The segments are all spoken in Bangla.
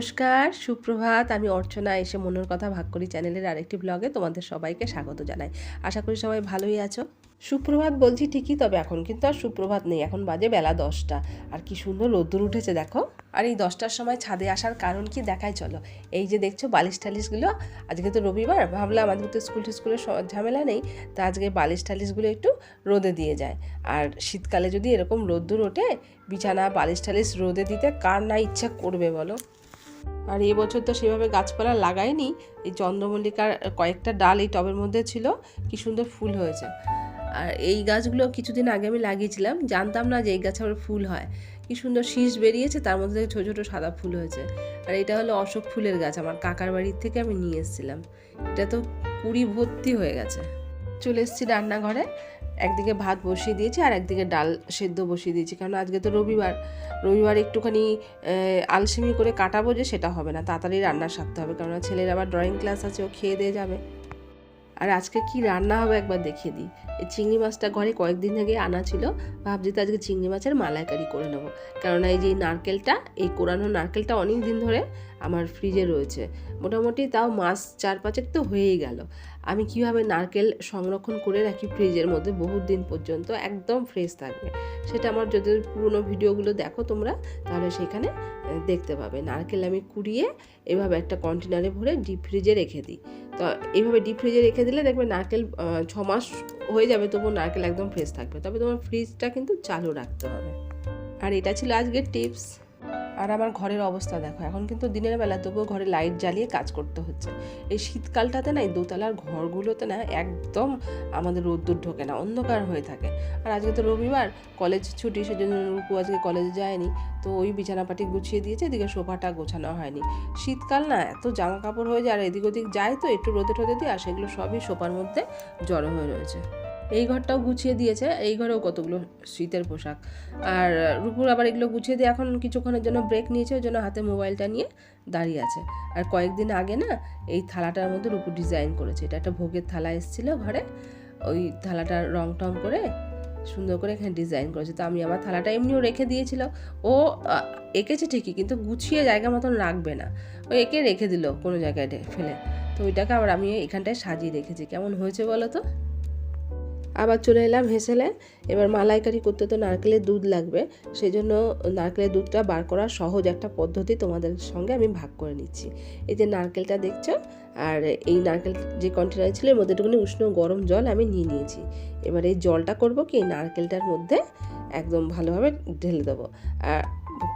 নমস্কার, সুপ্রভাত। আমি অর্চনা, এসে মনের কথা ভাগ করি চ্যানেলের আরেকটি ব্লগে তোমাদের সবাইকে স্বাগত জানাই। আশা করি সবাই ভালোই আছো। সুপ্রভাত বলছি ঠিকই, তবে এখন কিন্তু আর সুপ্রভাত নেই। এখন বাজে বেলা দশটা। আর কি সুন্দর রোদ্দুর উঠেছে, দেখো। আর এই দশটার সময় ছাদে আসার কারণ কি দেখাই চলো। এই যে দেখছ বালিশ টালিশগুলো, আজকে তো রবিবার, ভাবলাম আজকে তো স্কুল টিস্কুলের ঝামেলা নেই, তা আজকে বালিশ টালিশগুলো একটু রোদে দিয়ে যায়। আর শীতকালে যদি এরকম রোদ্দুর ওঠে, বিছানা বালিশ টালিশ রোদে দিতে কার না ইচ্ছা করবে বলো? আর এই বছর তো সেভাবে গাছপালা লাগাইনি। এই চন্দ্রমল্লিকার কয়েকটা ডাল এই টবের মধ্যে ছিল। কি সুন্দর ফুল হয়েছে। আর এই গাছগুলো কিছুদিন আগে আমি লাগিয়েছিলাম। জানতাম না যে এই গাছে আবার ফুল হয়। কি সুন্দর শীষ বেরিয়েছে, তার মধ্যে ছোটো ছোটো সাদা ফুল হয়েছে। আর এটা হলো অশোক ফুলের গাছ আমার কাকার বাড়ির থেকে আমি নিয়ে এসেছিলাম। এটা তো কুড়ি ভর্তি হয়ে গেছে। চলে এসেছি রান্নাঘরে। একদিকে ভাত বসিয়ে দিয়েছি আর একদিকে ডাল সেদ্ধ বসিয়ে দিয়েছি। কারণ আজকে তো রবিবার রবিবার একটুখানি আলসেমি করে কাটাবো যে সেটা হবে না, তাড়াতাড়ি রান্না সারতে হবে কারণ ছেলের আবার ড্রয়িং ক্লাস আছে, ও খেয়ে দিয়ে যাবে। আর আজকে কি রান্না হবে একবার দেখিয়ে দিই। এই চিংড়ি মাছটা ঘরে কয়েকদিন থেকে আনা ছিল, ভাবছি তো আজকে চিংড়ি মাছের মালাইকারি করে নেব। কেননা এই যে নারকেলটা, এই কোরানো নারকেলটা অনেক দিন ধরে আমার ফ্রিজে রয়েছে। মোটামুটি তাও মাস চার পাঁচেক তো হয়েই গেল। আমি কীভাবে নারকেল সংরক্ষণ করে রাখি ফ্রিজের মধ্যে বহুত দিন পর্যন্ত একদম ফ্রেশ থাকবে। সেটা আমার যদি পুরনো ভিডিওগুলো দেখো তোমরা, তাহলে সেখানে দেখতে পাবে। নারকেল আমি কুড়িয়ে এভাবে একটা কন্টেনারে ভরে ডিপ ফ্রিজে রেখে দিই। তো এইভাবে ডিপ ফ্রিজে রেখে দিলে দেখবে নারকেল ছ মাস হয়ে যাবে তবু নারকেল একদম ফ্রেশ থাকবে। তবে তোমার ফ্রিজটা কিন্তু চালু রাখতে হবে। আর এটা ছিল আজকের টিপস আর আমার ঘরের অবস্থা দেখো, এখন কিন্তু দিনের বেলা তবুও ঘরে লাইট জ্বালিয়ে কাজ করতে হচ্ছে। এই শীতকালটাতে না, এই দোতলার ঘরগুলোতে না, একদম আমাদের রোদ্দুর ঢোকে না, অন্ধকার হয়ে থাকে। আর আজকে তো রবিবার কলেজ ছুটি, সেজন্য রূপু আজকে কলেজে যায়নি। তো ওই বিছানাপাটি গুছিয়ে দিয়েছে, এদিকে সোফাটা গোছানো হয়নি। শীতকাল না, এত জামা কাপড় হয়ে যায়, আর এদিক ওদিক যায় তো, একটু রোদে টোদে দিয়ে আর সেগুলো সবই সোফার মধ্যে জড়ো হয়ে রয়েছে। এই ঘরটাও গুছিয়ে দিয়েছে, এই ঘরেও কতগুলো শীতের পোশাক। আর রূপুর আবার এগুলো গুছিয়ে দিয়ে এখন কিছুক্ষণের জন্য ব্রেক নিয়েছে, ওই জন্য হাতে মোবাইলটা নিয়ে দাঁড়িয়ে আছে। আর কয়েকদিন আগে না, এই থালাটার মধ্যে রূপু ডিজাইন করেছে। এটা একটা ভোগের থালা এসেছিল ঘরে, ওই থালাটার রং টং করে সুন্দর করে এখানে ডিজাইন করেছে। তো আমি আমার থালাটা এমনিও রেখে দিয়েছিল। ও এঁকেছে ঠিকই, কিন্তু গুছিয়ে জায়গা মতন রাখবে না। ও এঁকে রেখে দিল কোনো জায়গায় ফেলে। তো ওইটাকে আবার আমি এখানটায় সাজিয়ে রেখেছি। কেমন হয়েছে বলো তো? আবার চলে এলাম হেসেলে এবার মালাইকারি করতে তো নারকেলের দুধ লাগবে। সেই জন্য নারকেলের দুধটা বার করার সহজ একটা পদ্ধতি তোমাদের সঙ্গে আমি ভাগ করে নিচ্ছি। এই যে নারকেলটা দেখছ? আর এই নারকেল যে কন্টেনার ছিল, এর মধ্যে একটুখানি উষ্ণ গরম জল আমি নিয়ে নিয়েছি। এবার এই জলটা করব কি? নারকেলটার মধ্যে একদম ভালোভাবে ঢেলে দেবো। আর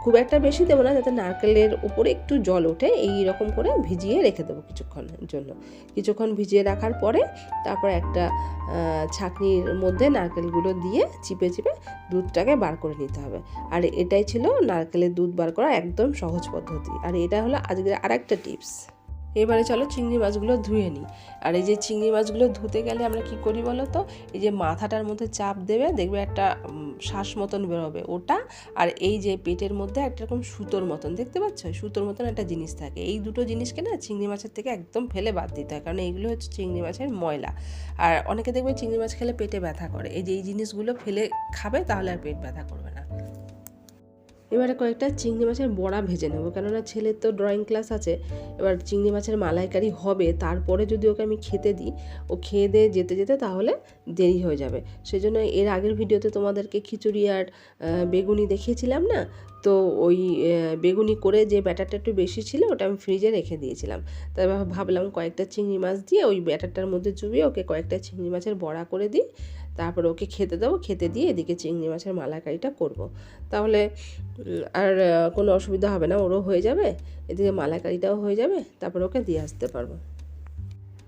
খুব একটা বেশি দেবো না, যাতে নারকেলের উপরে একটু জল ওঠে, এই রকম করে ভিজিয়ে রেখে দেবো কিছুক্ষণের জন্য। কিছুক্ষণ ভিজিয়ে রাখার পরে তারপর একটা ছাঁকনির মধ্যে নারকেলগুলো দিয়ে চিপে চিপে দুধটাকে বার করে নিতে হবে। আর এটাই ছিল নারকেলের দুধ বার করা একদম সহজ পদ্ধতি। আর এটা হলো আজকের আরেকটা টিপস। এবারে চলো চিংড়ি মাছগুলো ধুয়ে নিই। আর এই যে চিংড়ি মাছগুলো ধুতে গেলে আমরা কি করি বলো তো? এই যে মাথাটার মধ্যে চাপ দেবে, দেখবে একটা শ্বাস মতন বেরোবে ওটা আর এই যে পেটের মধ্যে একটা রকম সুতোর মতন, দেখতে পাচ্ছ? সুতোর মতন একটা জিনিস থাকে। এই দুটো জিনিসকে না চিংড়ি মাছের থেকে একদম ফেলে বাদ দিতে হয়। কারণ এইগুলো হচ্ছে চিংড়ি মাছের ময়লা। আর অনেকে দেখবে চিংড়ি মাছ খেলে পেটে ব্যথা করে। এই যে এই জিনিসগুলো ফেলে খাবে তাহলে আর পেট ব্যথা করবে না। এবারে কয়েকটা চিংড়ি মাছের বড়া ভেজে নেব। কেননা ছেলের তো ড্রয়িং ক্লাস আছে, এবার চিংড়ি মাছের মালাইকারি হবে, তারপরে যদি ওকে আমি খেতে দিই, ও খেয়ে দিয়ে যেতে যেতে তাহলে দেরি হয়ে যাবে। সেজন্য এর আগের ভিডিওতে তোমাদেরকে খিচুড়ি আর বেগুনি দেখিয়েছিলাম না? তো ওই বেগুনি করে যে ব্যাটারটা একটু বেশি ছিল, ওটা আমি ফ্রিজে রেখে দিয়েছিলাম। তাই ভাবলাম কয়েকটা চিংড়ি মাছ দিয়ে ওই ব্যাটারটার মধ্যে চুবিয়ে ওকে কয়েকটা চিংড়ি মাছের বড়া করে দিই। তারপর ওকে খেতে দেবো, খেতে দিয়ে এদিকে চিংড়ি মাছের মালাইকারিটা করব। তাহলে আর কোনো অসুবিধা হবে না, ওরও হয়ে যাবে, এদিকে মালাইকারিটাও হয়ে যাবে, তারপর ওকে দিয়ে আসতে পারব।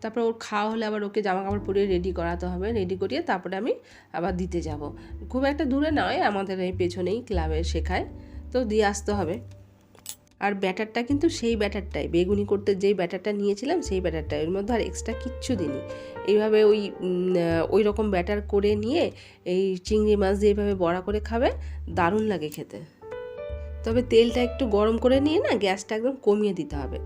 তারপর ওর খাওয়া হলে আবার ওকে জামা কাপড় পরিয়ে রেডি করাতে হবে রেডি করিয়ে তারপরে আমি আবার দিতে যাব। খুব একটা দূরে নয়, আমাদের এই পেছনেই ক্লাবে শেখায়, তো দিয়ে আসতে হবে। আর ব্যাটারটা কিন্তু সেই ব্যাটারটাই। বেগুনি করতে যেই ব্যাটারটা নিয়েছিলাম সেই ব্যাটারটাই। এর মধ্যে আর এক্সট্রা কিচ্ছু দিইনি। এইভাবে ওই ওই রকম ব্যাটার করে নিয়ে এই চিংড়ি মাছ দিয়ে এইভাবে বড়া করে খাবে, দারুণ লাগে খেতে। তবে তেলটা একটু গরম করে নিয়ে না গ্যাসটা একদম কমিয়ে দিতে হবে।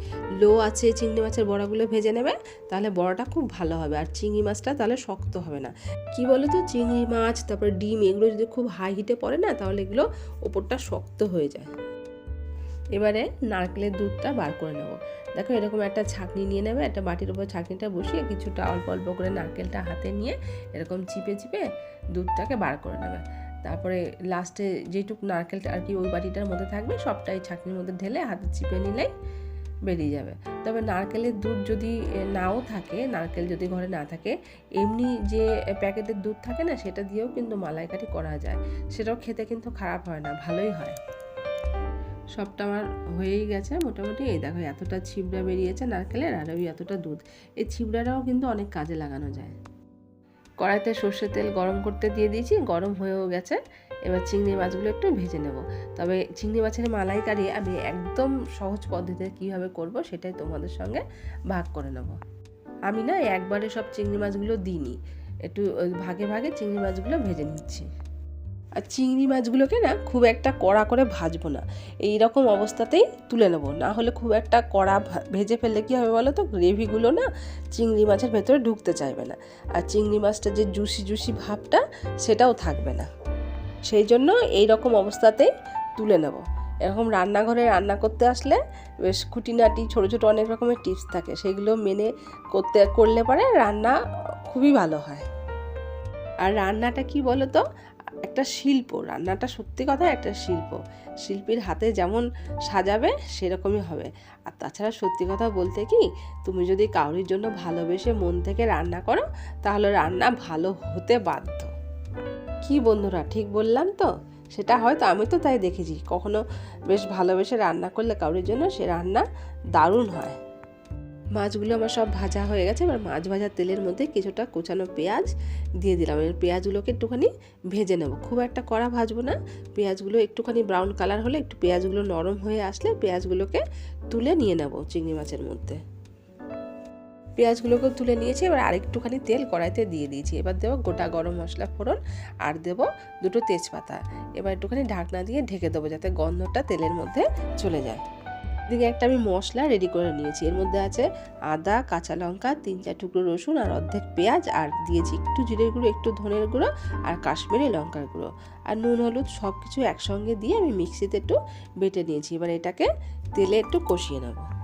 লো আছে চিংড়ি মাছের বড়াগুলো ভেজে নেবে, তাহলে বড়াটা খুব ভালো হবে। আর চিংড়ি মাছটা তাহলে শক্ত হবে না। কি বলো তো চিংড়ি মাছ, তারপরে ডিম, এগুলো যদি খুব হাই হিটে পড়ে না, তাহলে এগুলো ওপরটা শক্ত হয়ে যায়। এবারে নারকেলের দুধটা বার করে নেব। দেখো এরকম একটা ছাঁকনি নিয়ে নেবে, একটা বাটির উপর ছাঁকনিটা বসিয়ে কিছুটা অল্প অল্প করে নারকেলটা হাতে নিয়ে এরকম চিপে চিপে দুধটাকে বার করে নেবে। তারপরে লাস্টে যেটুক নারকেলটা আর কি ওই বাটিটার মধ্যে থাকবে, সবটাই ছাঁকনির মধ্যে ঢেলে হাতে চিপে নিলেই বেরিয়ে যাবে। তবে নারকেলের দুধ যদি নাও থাকে, নারকেল যদি ঘরে না থাকে, এমনি যে প্যাকেটের দুধ থাকে না, সেটা দিয়েও কিন্তু মালাইকারি করা যায়। সেটাও খেতে কিন্তু খারাপ হয় না, ভালোই হয়। সবটা আমার হয়েই গেছে। মোটামুটি এই দেখো, এতটা ছিবড়া বেরিয়েছে নারকেলের আর ওই এতটা দুধ। এই ছিবড়াটাও কিন্তু অনেক কাজে লাগানো যায়। কড়াইতে সর্ষের তেল গরম করতে দিয়ে দিয়েছি, গরম হয়েও গেছে। এবার চিংড়ি মাছগুলো একটু ভেজে নেব। তবে চিংড়ি মাছের মালাইকারি আমি একদম সহজ পদ্ধতিতে কীভাবে করব সেটাই তোমাদের সঙ্গে ভাগ করে নেব। আমি না একবারে সব চিংড়ি মাছগুলো দিইনি। একটু ভাগে ভাগে চিংড়ি মাছগুলো ভেজে নিচ্ছি। আর চিংড়ি মাছগুলোকে না খুব একটা কড়া করে ভাজবো না। এই রকম অবস্থাতেই তুলে নেব। না হলে খুব একটা কড়া ভেজে ফেললে কী হবে বলো তো? গ্রেভিগুলো না চিংড়ি মাছের ভেতরে ঢুকতে চাইবে না। আর চিংড়ি মাছটা যে জুসি জুসি ভাবটা সেটাও থাকবে না। সেই জন্য এই রকম অবস্থাতেই তুলে নেব। এরকম রান্নাঘরে রান্না করতে আসলে বেশ খুঁটিনাটি, ছোটো ছোটো অনেক রকমের টিপস থাকে। সেগুলো মেনে করতে, করলে পরে রান্না খুবই ভালো হয়। আর রান্নাটা কি বলো তো? একটা শিল্প, রান্নাটা সত্যি কথা একটা শিল্প। শিল্পীর হাতে যেমন সাজাবে, সেরকমই হবে। আর তাছাড়া সত্যি কথা বলতে কি, তুমি যদি কাউরির জন্য ভালোবেসে মন থেকে রান্না করো, তাহলে রান্না ভালো হতে বাধ্য। কি বন্ধুরা, ঠিক বললাম তো? সেটা হয়তো আমি তো তাই দেখেছি। কখনো বেশ ভালোবেসে রান্না করলে কাউরির জন্য সে রান্না দারুণ হয়। মাছগুলো আমার সব ভাজা হয়ে গেছে, এবার মাছ ভাজার তেলের মধ্যে কিছুটা কুচানো পেঁয়াজ দিয়ে দিলাম। এর পেঁয়াজগুলোকে একটুখানি ভেজে নেব। খুব একটা কড়া ভাজবো না, পেঁয়াজগুলো একটুখানি ব্রাউন কালার হলে একটু পেঁয়াজগুলো নরম হয়ে আসলে পেঁয়াজগুলোকে তুলে নিয়ে নেব চিংড়ি মাছের মধ্যে। পেঁয়াজগুলোকে তুলে নিয়েছি, এবার আরেকটুখানি তেল কড়াইতে দিয়ে দিয়েছি। এবার দেবো গোটা গরম মশলা ফোড়ন আর দেবো দুটো তেজপাতা। এবার একটুখানি ঢাকনা দিয়ে ঢেকে দেবো যাতে গন্ধটা তেলের মধ্যে চলে যায়। এদিকে একটা আমি মশলা রেডি করে নিয়েছি। এর মধ্যে আছে আদা, কাঁচা লঙ্কা, তিন চার টুকরো রসুন আর অর্ধেক পেঁয়াজ আর দিয়েছি একটু জিরের গুঁড়ো, একটু ধনের গুঁড়ো আর কাশ্মীরি লঙ্কার গুঁড়ো। আর নুন, হলুদ সব কিছু একসঙ্গে দিয়ে আমি মিক্সিতে একটু বেটে নিয়েছি। এবার এটাকে তেলে একটু কষিয়ে নেব।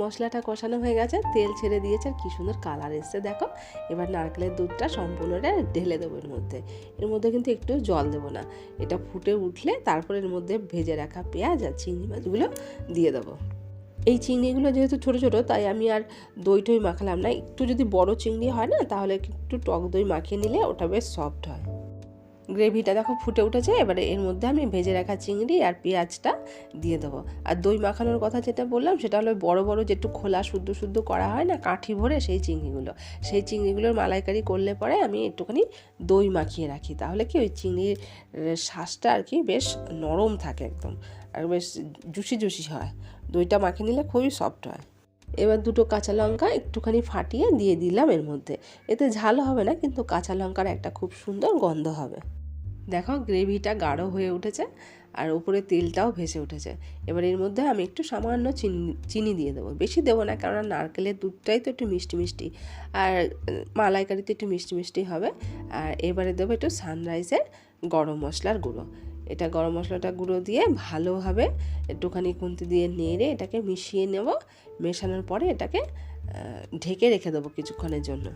মশলাটা কষানো হয়ে গেছে, তেল ছেড়ে দিয়েছে, আর কি সুন্দর কালার এসছে, দেখো। এবার নারকেলের দুধটা সম্পূর্ণটা ঢেলে দেবো এর মধ্যে। এর মধ্যে কিন্তু একটু জল দেবো না। এটা ফুটে উঠলে তারপর এর মধ্যে ভেজে রাখা পেঁয়াজ আর চিংড়ি মাছগুলো দিয়ে দেবো। এই চিংড়িগুলো যেহেতু ছোটো ছোটো, তাই আমি আর দই টই মাখালাম না। একটু যদি বড় চিংড়ি হয় না, তাহলে একটু টক দই মাখিয়ে নিলে ওটা বেশ সফট হয়। গ্রেভিটা দেখো ফুটে উঠেছে, এবারে এর মধ্যে আমি ভেজে রাখা চিংড়ি আর পেঁয়াজটা দিয়ে দেবো। আর দই মাখানোর কথা যেটা বললাম, সেটা হলো বড় বড় যে একটু খোলা শুদ্ধ শুদ্ধ করা হয় না, কাঠি ভরে সেই চিংড়িগুলো। সেই চিংড়িগুলোর মালাইকারি করলে পরে আমি একটুখানি দই মাখিয়ে রাখি। তাহলে কি ওই চিংড়ির শ্বাসটা আর কি বেশ নরম থাকে একদম, আর বেশ জুসি জুসি হয়। দইটা মাখিয়ে নিলে খুবই সফট হয়। এবার দুটো কাঁচা লঙ্কা একটুখানি ফাটিয়ে দিয়ে দিলাম এর মধ্যে। এতে ঝাল হবে না, কিন্তু কাঁচা লঙ্কার একটা খুব সুন্দর গন্ধ হবে। দেখো গ্রেভিটা গাঢ় হয়ে উঠেছে আর উপরে তেলটাও ভেসে উঠেছে। এবার এর মধ্যে আমি একটু সামান্য চিনি চিনি দিয়ে দেবো। বেশি দেবো না কারণ নারকেলের দুধটাই তো একটু মিষ্টি মিষ্টি আর মালাইকারিতে একটু মিষ্টি মিষ্টি হবে। আর এবারে দেবো একটু সানরাইজের গরম মশলার গুঁড়ো। এটা গরম মশলাটা গুঁড়ো দিয়ে ভালোভাবে একটুখানি খুন্তি দিয়ে নেড়ে এটাকে মিশিয়ে নেব। মেশানোর পরে এটাকে ঢেকে রেখে দেবো কিছুক্ষণের জন্য।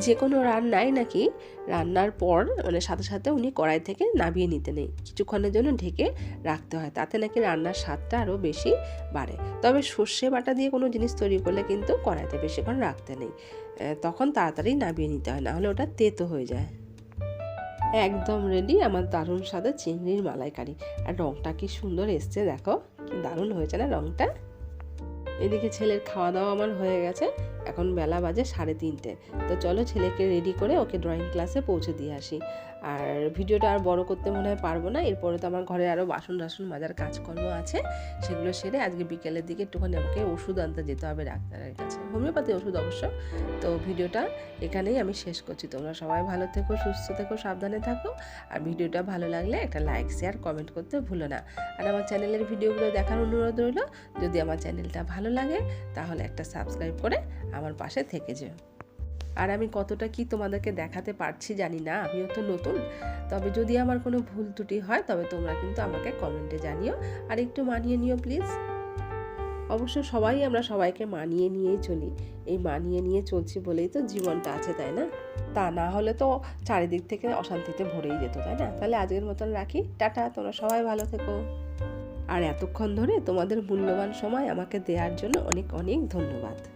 যে কোনো রান্নায় নাকি রান্নার পর মানে সাথে সাথে উনি কড়াই থেকে নামিয়ে নিতে নেই কিছুক্ষণের জন্য ঢেকে রাখতে হয়। তাতে নাকি রান্নার স্বাদটা আরও বেশি বাড়ে। তবে সর্ষে বাটা দিয়ে কোনো জিনিস তৈরি করলে কিন্তু কড়াইতে বেশিক্ষণ রাখতে নেই। তখন তাড়াতাড়ি নামিয়ে নিতে হয়, নাহলে ওটা তেতো হয়ে যায়। একদম রেডি আমার দারুণ স্বাদের চিংড়ির মালাইকারি। আর রঙটা কি সুন্দর এসছে, দেখো। কি দারুণ হয়েছে না রঙটা এদিকে ছেলের খাওয়া দাওয়া আমার হয়ে গেছে। এখন বেলা বাজে সাড়ে তিনটে। তো চলো ছেলেকে রেডি করে ওকে ড্রয়িং ক্লাসে পৌঁছে দিয়ে আসি। আর ভিডিওটা আর বড় করতে মনে হয় পারব না। এরপরে তো আমার ঘরে আরও বাসন টাসন মাজার কাজকর্ম আছে। সেগুলো সেরে আজকে বিকেলের দিকে একটুখানি আমাকে ওষুধ আনতে যেতে হবে ডাক্তারের কাছে। হোমিওপ্যাথি ওষুধ অবশ্য। তো ভিডিওটা এখানেই আমি শেষ করছি। তোমরা সবাই ভালো থেকো, সুস্থ থেকো, সাবধানে থাকো। আর ভিডিওটা ভালো লাগলে একটা লাইক শেয়ার কমেন্ট করতে ভুলো না। আর আমার চ্যানেলের ভিডিওগুলো দেখার অনুরোধ রইল। যদি আমার চ্যানেলটা ভালো লাগে, তাহলে একটা সাবস্ক্রাইব করে আমার পাশে থেকে যেও। আর আমি কতটা কি তোমাদেরকে দেখাতে পারছি জানি না, আমিও তো নতুন। তবে যদি আমার কোনো ভুল ত্রুটি হয়, তবে তোমরা কিন্তু আমাকে কমেন্টে জানিও। আর একটু মানিয়ে নিও, প্লিজ। অবশ্য সবাই আমরা সবাইকে মানিয়ে নিয়েই চলি। এই মানিয়ে নিয়ে চলছি বলেই তো জীবনটা আছে, তাই না? তা না হলে তো চারিদিক থেকে অশান্তিতে ভরেই যেত, তাই না? তাহলে আজকের মতন রাখি। টাটা, তোমরা সবাই ভালো থেকো। আর এতক্ষণ ধরে তোমাদের মূল্যবান সময় আমাকে দেওয়ার জন্য অনেক অনেক ধন্যবাদ।